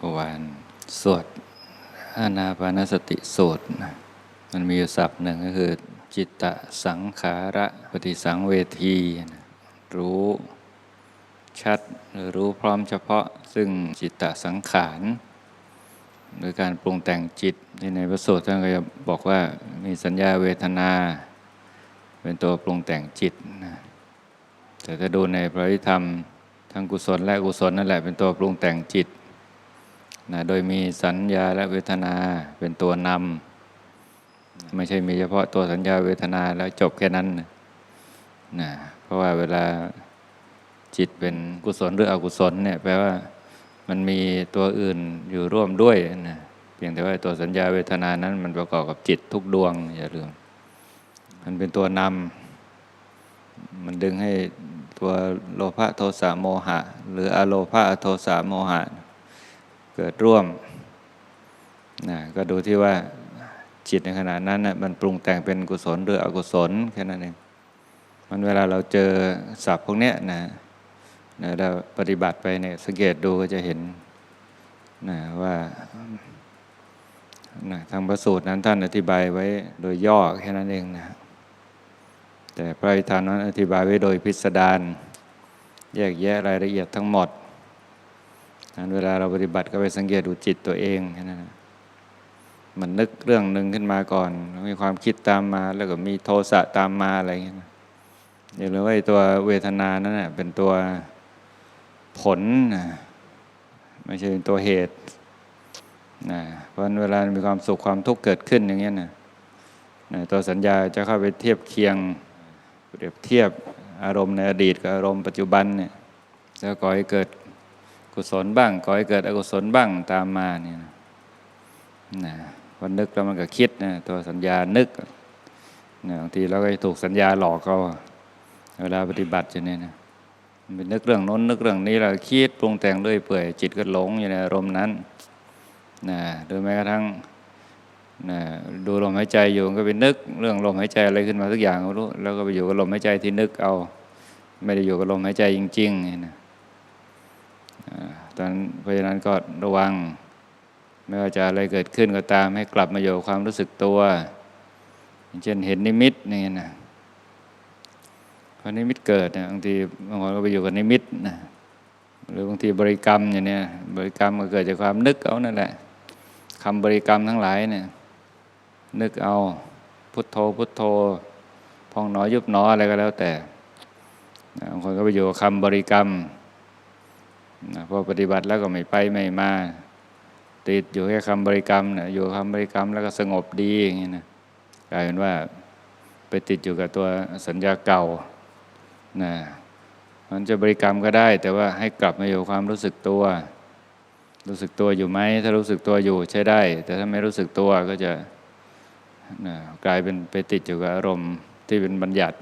มื่อวานสวดอานาปานสติสูตรนะมันมีอุศัพท์หนึ่งก็คือจิตตสังขาระปฏิสังเวทีนะรู้ชัดหรือรู้พร้อมเฉพาะซึ่งจิตตสังขารหรือการปรุงแต่งจิตในพระสูตรท่านก็จะบอกว่ามีสัญญาเวทนา เป็นตัวปรุงแต่งจิตนะแต่ถ้าดูในพระวิธรรมทั้งกุศลและอกุศลนั่นแหละเป็นตัวปรุงแต่งจิต นะโดยมีสัญญาและเวทนาเป็นตัวนำไม่ใช่มีเฉพาะตัวสัญญาเวทนาแล้วจบแค่นั้นนะเพราะว่าเวลาจิตเป็นกุศลหรืออกุศลเนี่ยแปลว่ามันมีตัวอื่นอยู่ร่วมด้วยนะเพียงแต่ว่าตัวสัญญาเวทนานั้น มันประกอบกับจิตทุกดวงอย่าลืมมันเป็นตัวนำมันดึงให้ตัวโลภะโทสะโมหะ หรืออโลภะอโทสะโมหะ เกิดร่วมนะก็ดูที่ว่าจิตในขณะนั้นนะมันปรุงแต่งเป็นกุศลหรืออกุศลแค่นั้นเองมันเวลาเราเจอศัพท์พวกเนี้ยนะนะเราปฏิบัติไปเนี่ยสังเกตดูก็จะเห็นนะว่านะทางพระสูตรนั้นท่านอธิบายไว้โดยย่อแค่นั้นเองนะแต่พระอิธานนั้นอธิบายไว้โดยพิสดารแยกแยะรายละเอียดทั้งหมด เวลาเราปฏิบัติก็ไปสังเกตดูจิตตัวเองนะมันนึกเรื่องหนึ่งขึ้นมาก่อน มีความคิดตามมา แล้วก็มีโทสะตามมาอะไรอย่างเงี้ยนะอย่าลืมว่าไอ้ตัวเวทนานั้นนะเป็นตัวผลนะไม่ใช่เป็นตัวเหตุนะเพราะเวลามีความสุขความทุกข์เกิดขึ้นอย่างเงี้ยนะนะตัวสัญญาจะเข้าไปเทียบเคียงเปรียบเทียบอารมณ์ในอดีตกับอารมณ์ปัจจุบันเนี่ยแล้วก่อให้เกิด กุศลบ้างก่อให้เกิดอกุศลบ้างตามมาเนี่ยนะนะวันนึกแล้วมันก็คิดนะตัวสัญญานึกนะบางทีเราก็ถูกสัญญาหลอกเขาเวลาปฏิบัติจะเนี่ยนะมันเป็นนึกเรื่องโน้นนึกเรื่องนี้เราคิดปรุงแต่งเรื่อยเปื่อยจิตก็หลงอยู่ในอารมณ์นั้นนะหรือแม้กระทั่งนะดูลมหายใจอยู่ก็ไปนึกเรื่องลมหายใจอะไรขึ้นมาทุกอย่างก็รู้แล้วก็ไปอยู่กับลมหายใจที่นึกเอา ไม่ได้อยู่กับลมหายใจจริงๆนะ ตอนเพราะฉะนั้นก็ระวัง ไม่ว่าจะอะไรเกิดขึ้นก็ตามให้กลับมาอยู่กับความรู้สึกตัว เช่นเห็นนิมิตนี่นะพอนิมิตเกิดเนี่ยบางทีบางคนก็ไปอยู่กับนิมิตนะหรือบางทีบริกรรมอย่างเนี้ยบริกรรมก็เกิดจากความนึกเอานั่นแหละคำบริกรรมทั้งหลายเนี่ยนึกเอาพุทโธพุทโธ พองหนอยุบหนออะไรก็แล้วแต่บางคนก็ไปอยู่กับคำบริกรรม พอปฏิบัติแล้วก็ไม่ไปไม่มา ติดอยู่แค่คำบริกรรมนะอยู่คำบริกรรมแล้วก็สงบดีอย่างนี้นะกลายเป็นว่าไปติดอยู่กับตัวสัญญาเก่านะมันจะบริกรรมก็ได้ แต่ว่าให้กลับมาอยู่ความรู้สึกตัว รู้สึกตัวอยู่ไหมถ้ารู้สึกตัวอยู่ใช้ได้ แต่ถ้าไม่รู้สึกตัวก็จะนะกลายเป็นไปติดอยู่กับอารมณ์ที่เป็นบัญญัติ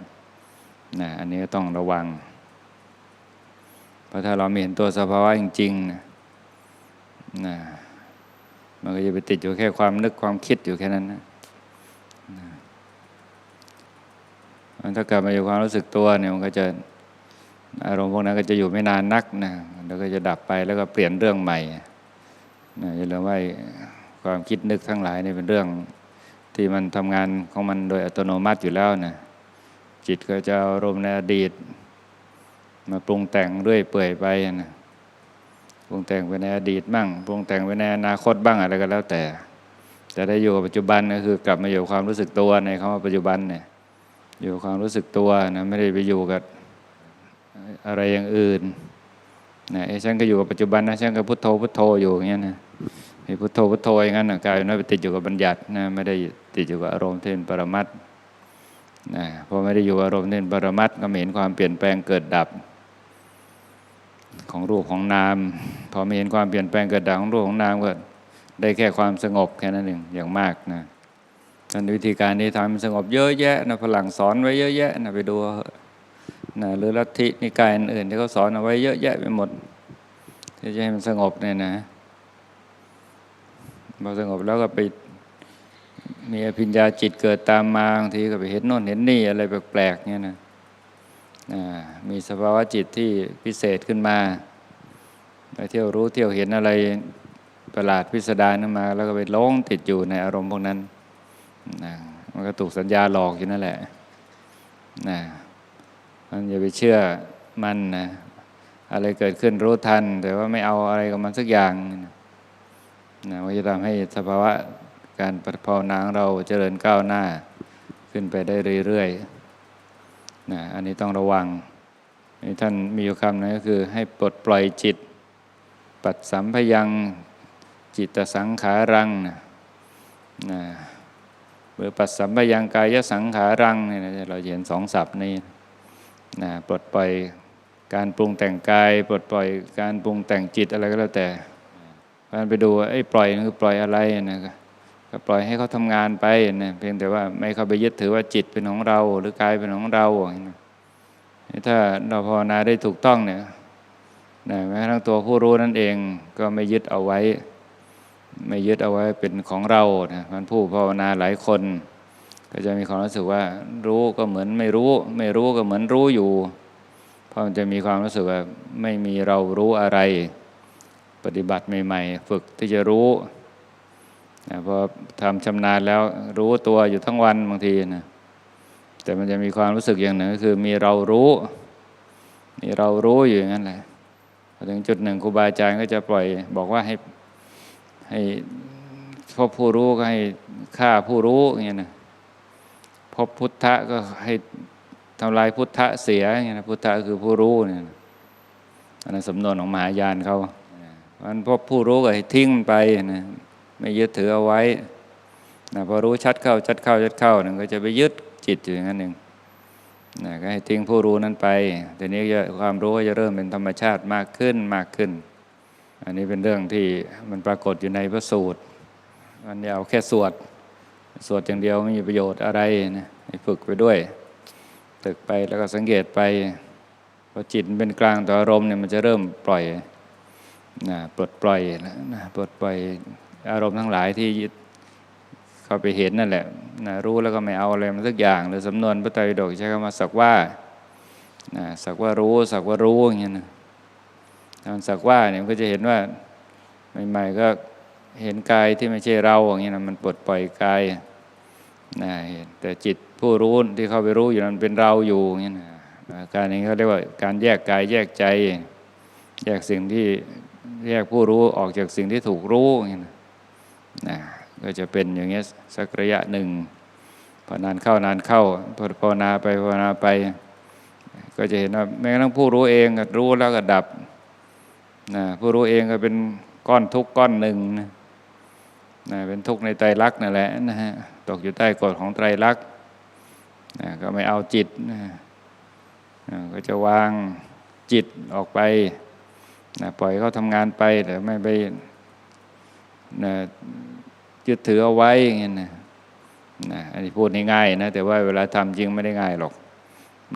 นะอันนี้ก็ต้องระวัง ราะถ้าเราไม่เห็นตัวสภาวะจริงๆนะนะมันก็จะไปติดอยู่แค่ความนึกความคิดอยู่แค่นั้นนะมันถ้ากลับมาอยู่ความรู้สึกตัวเนี่ยมันก็จะอารมณ์พวกนั้นก็จะอยู่ไม่นานนักนะแล้วก็จะดับไปแล้วก็เปลี่ยนเรื่องใหม่นะอย่าลืมว่าความคิดนึกทั้งหลายนี่เป็นเรื่องที่มันทำงานของมันโดยอัตโนมัติอยู่แล้วนะจิตก็จะอารมณ์ในอดีต มาปรุงแต่งเรื่อยเปื่อยไปนะปรุงแต่งไปในอดีตบ้างปรุงแต่งไปในอนาคตบ้างอะไรก็แล้วแต่ แต่ได้อยู่กับปัจจุบันก็คือกลับมาอยู่ความรู้สึกตัวในคำว่าปัจจุบันเนี่ยอยู่ความรู้สึกตัวนะไม่ได้ไปอยู่กับอะไรอย่างอื่นนะไอ้ฉันก็อยู่กับปัจจุบันนะฉันก็พุทโธพุทโธอยู่อย่างเงี้ยนะไอ้พุทโธพุทโธอย่างนั้นกลายเป็นว่าไปติดอยู่กับบัญญัตินะไม่ได้ติดอยู่กับอารมณ์ที่เป็นปรมัตนะพอไม่ได้อยู่อารมณ์ที่เป็นปรมัตก็ไม่เห็นความเปลี่ยนแปลงเกิดดับ ของรูปของนาม พอไม่เห็นความเปลี่ยนแปลงเกิดดับของรูปของนามก็ได้แค่ความสงบแค่นั้นเองอย่างมากนะนั่นวิธีการนี้ทำสงบเยอะแยะนะฝรั่งสอนไว้เยอะแยะนะไปดูนะหรือลัทธินิกายอื่นที่เขาสอนเอาไว้เยอะแยะไปหมดที่จะให้มันสงบเนี่ยนะพอสงบแล้วก็ไปมีอภิญญาจิตเกิดตามมาบางทีก็ไปเห็นโน่นเห็นนี่อะไรแปลกๆเนี่ยนะ มีสภาวะจิตที่พิเศษขึ้นมาไปเที่ยวรู้เที่ยวเห็นอะไรประหลาดพิสดารขึ้นมา แล้วก็ไปลงติดอยู่ในอารมณ์พวกนั้นนะมันก็ถูกสัญญาหลอกอยู่นั่นแหละนะมันอย่าไปเชื่อมันนะอะไรเกิดขึ้นรู้ทัน แต่ว่าไม่เอาอะไรกับมันสักอย่างนะมันจะทำให้สภาวะการภาวนางเราเจริญก้าวหน้า ขึ้นไปได้เรื่อยๆ นะอันนี้ต้องระวังท่านมีคำนึงก็คือให้ปลดปล่อยจิต ปัดสัมพยังจิตสังขารังนะนะหรือปัดสัมพยังกายสังขารังเนี่ยนะเราเห็นสองศัพท์นี้นะปลดปล่อยการปรุงแต่งกาย ปลดปล่อยการปรุงแต่งจิตอะไรก็แล้วแต่การไปดูไอ้ปล่อยคือปล่อยอะไรนะ ก็ปล่อยให้เขาทำงานไปนะเพียงแต่ว่าไม่เข้าไปยึดถือว่าจิตเป็นของเรา หรือกายเป็นของเราถ้าเราภาวนาได้ถูกต้องเนี่ยนะแม้ทั้งตัวผู้รู้นั่นเองก็ไม่ยึดเอาไว้ ไม่ยึดเอาไว้เป็นของเรานะมันผู้ภาวนาหลายคน ก็จะมีความรู้สึกว่า รู้ก็เหมือนไม่รู้ ไม่รู้ก็เหมือนรู้อยู่ เพราะมันจะมีความรู้สึกว่าไม่มีเรารู้อะไร ปฏิบัติใหม่ ๆ ฝึกที่จะรู้ นะพอทำชำนาญแล้วรู้ตัวอยู่ทั้งวันบางทีนะแต่มันจะมีความรู้สึกอย่างหนึ่งก็คือมีเรารู้มีเรารู้อยู่อย่างนั้นแหละพอถึงจุดหนึ่งครูบาอาจารย์ก็จะปล่อยบอกว่าให้ให้พบผู้รู้ก็ให้ฆ่าผู้รู้อย่างเงี้ยนะพบพุทธะก็ให้ทำลายพุทธะเสียอย่างเงี้ยนะพุทธะคือผู้รู้เนี่ยอันนั้นสำนวนของมหายานเขามันพบผู้รู้ก็ให้ทิ้งมันไปนะ ไม่ยึดถือเอาไว้นะพอรู้ชัดเข้าชัดเข้าชัดเข้านึงก็จะไปยึดจิตอยู่อย่างนั้นหนึ่งนะก็ให้ทิ้งผู้รู้นั้นไปทีนี้ความรู้ก็จะเริ่มเป็นธรรมชาติมากขึ้นมากขึ้น อันนี้เป็นเรื่องที่มันปรากฏอยู่ในพระสูตรมันเอาแค่สวดสวดอย่างเดียวไม่มีประโยชน์อะไรนะให้ฝึกไปด้วยตึกไปแล้วก็สังเกตไปพอจิตเป็นกลางต่ออารมณ์เนี่ยมันจะเริ่มปล่อยนะปลดปล่อยนะปลดปล่อย อารมณ์ทั้งหลายที่ยึดเข้าไปเห็นนั่นแหละนะรู้แล้วก็ไม่เอาอะไรมาสักอย่างหรือสำนวนพระไตรปิฎกใช้คำว่าสักว่านะสักว่ารู้สักว่ารู้อย่างเงี้ยนะตอนสักว่าเนี่ยมันก็จะเห็นว่าใหม่ๆก็เห็นกายที่ไม่ใช่เราอย่างเงี้ยนะมันปลดปล่อยกายนะแต่จิตผู้รู้ที่เข้าไปรู้อยู่นั้นเป็นเราอยู่อย่างเงี้ยนะการนี้เขาเรียกว่าการแยกกายแยกใจ แยกสิ่งที่แยกผู้รู้ออกจากสิ่งที่ถูกรู้อย่างเงี้ยนะ นะก็จะเป็นอย่างเงี้ยสักระยะหนึ่งพอนานเข้านานเข้าพอภาวนาไปภาวนาไป ก็จะเห็นว่าแม้กระทั่งผู้รู้เองก็รู้แล้วก็ดับนะผู้รู้เองก็เป็นก้อนทุกข์ก้อนหนึ่งนะนะเป็นทุกข์ในไตรลักษณ์นั่นแหละนะฮะตกอยู่ใต้กฎของไตรลักษณ์นะก็ไม่เอาจิตนะนะก็จะวางจิตออกไปนะปล่อยเขาทำงานไปแต่ไม่ไป นะยึดถือเอาไว้อย่างเงี้ยนะนะอันนี้พูดง่ายๆนะแต่ว่าเวลาทำจริงไม่ได้ง่ายหรอก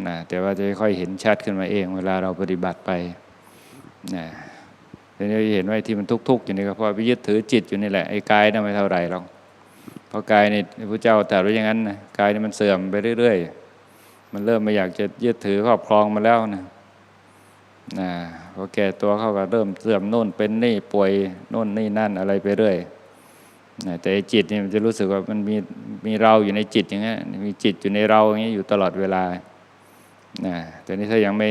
นะแต่ว่าจะค่อยเห็นชัดขึ้นมาเอง เวลาเราปฏิบัติไปนะทีนี้เห็นว่าที่มันทุกข์ๆอยู่นี่ก็เพราะไปยึดถือจิตอยู่นี่แหละไอ้กายนั่นไม่เท่าไหร่หรอกเพราะกายนี่พระเจ้าตรัสไว้อย่างนั้นนะกายนี่มันเสื่อมไปเรื่อย ๆ มันเริ่มไม่อยากจะยึดถือครอบครองมาแล้วนะ นะพอแก่ตัวเขาก็เริ่มเสื่อมโน่นเป็นนี่ป่วยโน่นนี่นั่นอะไรไปเรื่อยนะแต่จิตนี่มันจะรู้สึกว่ามันมีมีเราอยู่ในจิตอย่างเงี้ยมีจิตอยู่ในเราอย่างเงี้ยอยู่ตลอดเวลานะแต่นี้ถ้ายังไม่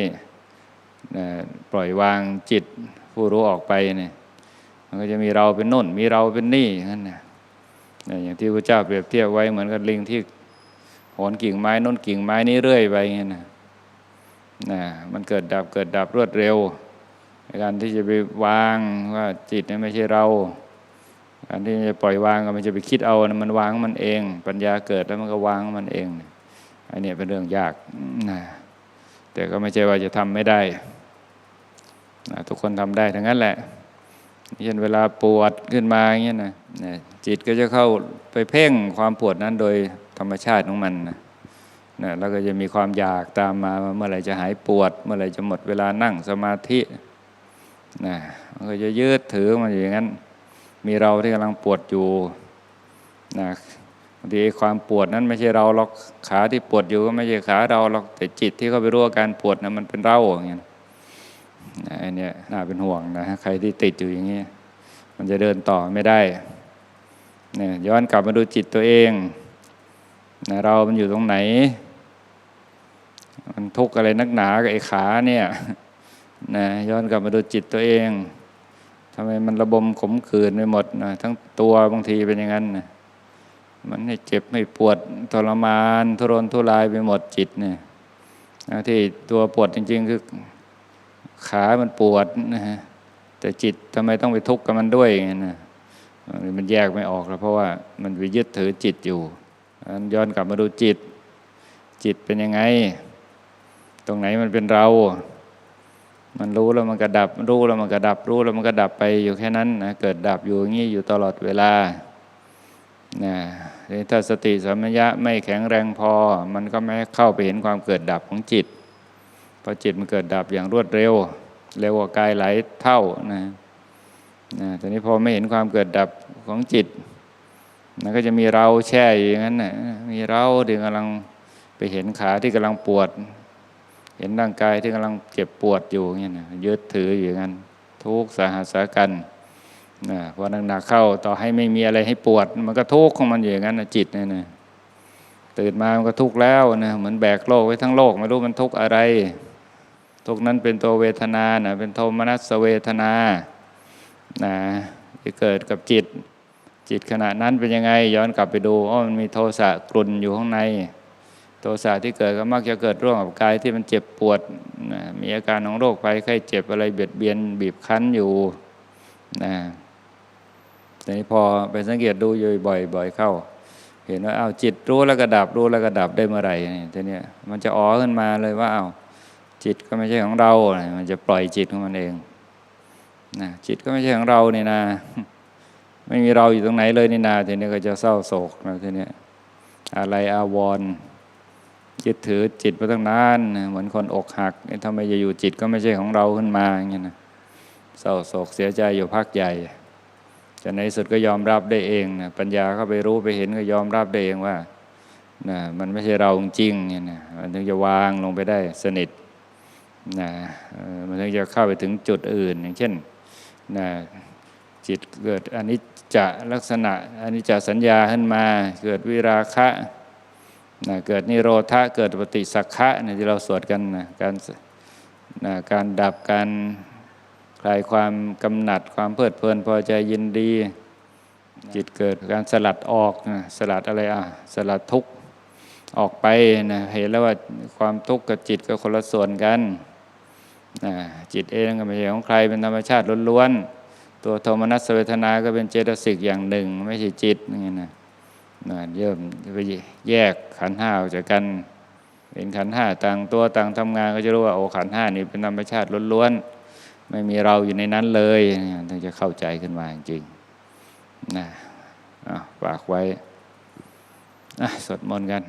นะปล่อยวางจิตผู้รู้ออกไปเนี่ยมันก็จะมีเราเป็นโน่น มีเราเป็นนี่อย่างนั้นนะอย่างที่พระเจ้าเปรียบเทียบไว้เหมือนกับลิงที่โหนกิ่งไม้โน่นกิ่งไม้นี้เรื่อยไปอย่างเงี้ยนะ นะมันเกิดดับเกิดดับรวดเร็วการที่จะไปวางว่าจิตนี่ไม่ใช่เราการที่จะปล่อยวางก็มันจะไปคิดเอานะมันวางมันเอง ปัญญาเกิดแล้วมันก็วางมันเองอันนี้เป็นเรื่องยากนะแต่ก็ไม่ใช่ว่าจะทำไม่ได้นะทุกคนทำได้ทั้งนั้นแหละเช่นเวลาปวดขึ้นมาอย่างเงี้ยนะจิตก็จะเข้าไปเพ่งความปวดนั้นโดยธรรมชาติของมันนะ นะแล้วก็จะมีความอยากตามมาเมื่อไหร่จะหายปวด เมื่อไหร่จะหมดเวลานั่งสมาธินะมันก็จะยืดถือมันอย่างนั้น มีเราที่กำลังปวดอยู่นะบางทีความปวดนั้นไม่ใช่เราหรอกขาที่ปวดอยู่ก็ไม่ใช่ขาเราหรอกแต่จิตที่เขาไปรู้อาการปวดนะมันเป็นเราอย่างเงี้ยนะอันนี้น่าเป็นห่วงนะใครที่ติดอยู่อย่างนี้ยมันจะเดินต่อไม่ได้เนี่ยย้อนกลับมาดูจิตตัวเองนะเรามันอยู่ตรงไหน มันทุกข์อะไรนักหนากับไอ้ขาเนี่ยนะย้อนกลับมาดูจิตตัวเองทำไมมันระบมขมขื่นไปหมดนะทั้งตัวบางทีเป็นอย่างนั้นนะมันให้เจ็บให้ปวดทรมานทุรนทุรายไปหมดจิตเนี่ยนะที่ตัวปวดจริง ๆ คือขามันปวดนะฮะแต่จิตทำไมต้องไปทุกข์กับมันด้วยอย่างนั้นะมันแยกไม่ออกแล้วเพราะว่ามันไปยึดถือจิตอยู่ย้อนกลับมาดูจิต จิตเป็นยังไง ตรงไหนมันเป็นเรา มันรู้แล้วมันก็ดับ รู้แล้วมันก็ดับ รู้แล้วมันก็ดับไปอยู่แค่นั้นนะเกิดดับอยู่อย่างนี้อยู่ตลอดเวลานะถ้าสติสัมปชัญญะไม่แข็งแรงพอ มันก็ไม่เข้าไปเห็นความเกิดดับของจิตพราะจิตมันเกิดดับอย่างรวดเร็ว เร็วกว่ากายหลายเท่านะนะแต่นี้พอไม่เห็นความเกิดดับของจิตมันก็จะมีเราแช่อยู่อย่างนั้นนะมีเราที่กำลังไปเห็นขาที่กำลังปวด เห็นร่างกายที่กำลังเจ็บปวดอยู่เงี้ยนะยึดถืออยู่อย่างนั้น ทุกข์สาหัสกันนะพอหนักๆเข้าต่อให้ไม่มีอะไรให้ปวด มันก็ทุกข์ของมันอยู่อย่างนั้นนะจิตเนี่ยนะตื่นมามันก็ทุกข์แล้วนะเหมือนแบกโลกไว้ทั้งโลกไม่รู้มันทุกข์อะไร ทุกข์นั้นเป็นตัวเวทนานะเป็นโทมนัสเวทนานะที่เกิดกับจิต จิตขณะนั้นเป็นยังไง ย้อนกลับไปดูอ๋อมันมีโทสะกลุ่นอยู่ข้างใน โทสะที่เกิดก็มักจะเกิดร่วมกับกายที่มันเจ็บปวดนะมีอาการของโรคภัยไข้เจ็บอะไรเบียดเบียนบีบคั้นอยู่นะแต่นี้พอไปสังเกตดูอยู่บ่อยบ่อยเข้า เห็นว่าอ้าวจิตรู้แล้วก็ดับรู้แล้วก็ดับได้เมื่อไหร่นี่ทีเนี้ยมันจะอ๋อขึ้นมาเลยว่าอ้าวจิตก็ไม่ใช่ของเรา มันจะปล่อยจิตของมันเองนะจิตก็ไม่ใช่ของเราเนี่นะไม่มีเราอยู่ตรงไหนเลยนี่นาทีนี้ก็จะเศร้าโศกนะทีเนี้ยอะไรอาวรณ์ ยึดถือจิตมาตั้งนานเหมือนคนอกหักทำไมจะอยู่จิตก็ไม่ใช่ของเราขึ้นมาอย่างเงี้ยนะเศร้าโศกเสียใจอยู่พักใหญ่จนในที่สุดก็ยอมรับได้เองนะปัญญาเข้าไปรู้ไปเห็นก็ยอมรับได้เองว่านะมันไม่ใช่เราจริงเนี่ยนะมันถึงจะวางลงไปได้สนิทนะมันถึงจะเข้าไปถึงจุดอื่น อย่างเช่นนะจิตเกิดอนิจจลักษณะอนิจจสัญญาขึ้นมา เกิดวิราคะ นะเกิดนิโรธะเกิดปฏิสักขะนะที่เราสวดกันนะการนะการดับการคลายความกำหนัดความเพลิดเพลินพอใจยินดี จิตเกิดการสลัดออกนะสลัดอะไรอะสลัดทุกข์ออกไปนะเห็นแล้วว่าความทุกข์กับจิตก็คนละส่วนกันนะจิตเองก็ไม่ใช่ของใครเป็นธรรมชาติล้วนๆตัวโทมนัสเวทนาก็เป็นเจตสิกอย่างหนึ่ง ไม่ใช่จิตอย่างนี้นะ นะเยิ่มไปแยกขันห้าออกจากกัน เห็นขันห้าต่างตัวต่างทำงานก็จะรู้ว่าโอ้ขันห้านี่เป็นธรรมชาติล้วนๆไม่มีเราอยู่ในนั้นเลยถึงจะเข้าใจขึ้นมาจริงนะฝากไว้สวดมนต์กัน